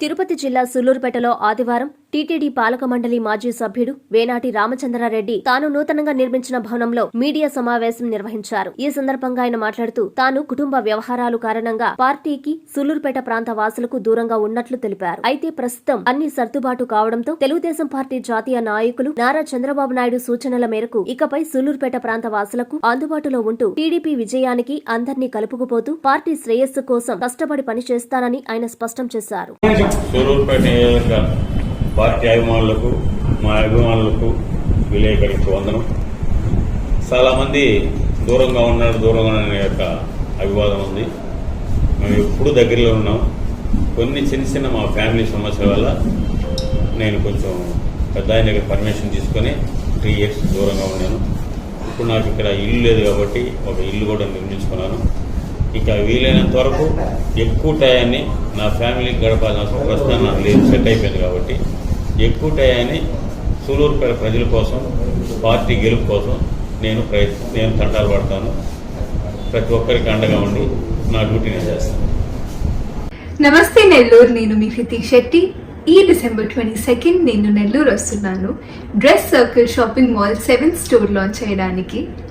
తిరుపతి జిల్లా సుల్లూరుపేటలో ఆదివారం టీటీడీ పాలక మండలి మాజీ సభ్యుడు వేనాటి రామచంద్రారెడ్డి తాను నూతనంగా నిర్మించిన భవనంలో మీడియా సమావేశం నిర్వహించారు. ఈ సందర్భంగా ఆయన మాట్లాడుతూ తాను కుటుంబ వ్యవహారాలు కారణంగా పార్టీకి సుల్లూరుపేట ప్రాంత వాసులకు దూరంగా ఉన్నట్లు తెలిపారు. అయితే ప్రస్తుతం అన్ని సర్దుబాటు కావడంతో తెలుగుదేశం పార్టీ జాతీయ నాయకులు నారా చంద్రబాబు నాయుడు సూచనల మేరకు ఇకపై సుల్లూరుపేట ప్రాంత వాసులకు అందుబాటులో ఉంటూ టీడీపీ విజయానికి అందర్నీ కలుపుకుపోతూ పార్టీ శ్రేయస్సు కోసం కష్టపడి పనిచేస్తానని ఆయన స్పష్టం చేశారు. పార్టీ అభిమానులకు మా అభిమానులకు విలేకరికి వందనం. చాలామంది దూరంగా ఉన్నాడు దూరంగా ఉన్న అనే యొక్క అభివాదం ఉంది. మేము ఎప్పుడు దగ్గరలో ఉన్నాం. కొన్ని చిన్న చిన్న మా ఫ్యామిలీ సమస్యల వల్ల నేను కొంచెం పెద్ద ఆయన దగ్గర పర్మిషన్ తీసుకొని త్రీ ఇయర్స్ దూరంగా ఉన్నాను. ఇప్పుడు నాకు ఇక్కడ ఇల్లు లేదు కాబట్టి ఒక ఇల్లు కూడా నిర్మించుకున్నాను. ఇక వీలైనంత వరకు ఎక్కువ టయాన్ని నా ఫ్యామిలీకి గడపాల్సిన అవసరం ప్రస్తుతం నాకు లేదు. సెట్ అయిపోయింది కాబట్టి ఎక్కువ సూలూరుపేట ప్రజల కోసం పార్టీ గెలుపు కోసం నేను ప్రయత్నం నేను తంటాలు పడతాను. ప్రతి ఒక్కరికి అండగా ఉండి నా డ్యూటీ నేను చేస్తాను. నమస్తే నెల్లూరు నేను మీ హృతిక్ శెట్టి. ఈ డిసెంబర్ ట్వంటీ సెకండ్ నేను నెల్లూరు వస్తున్నాను. Dress circle shopping mall seven store launch చేయడానికి.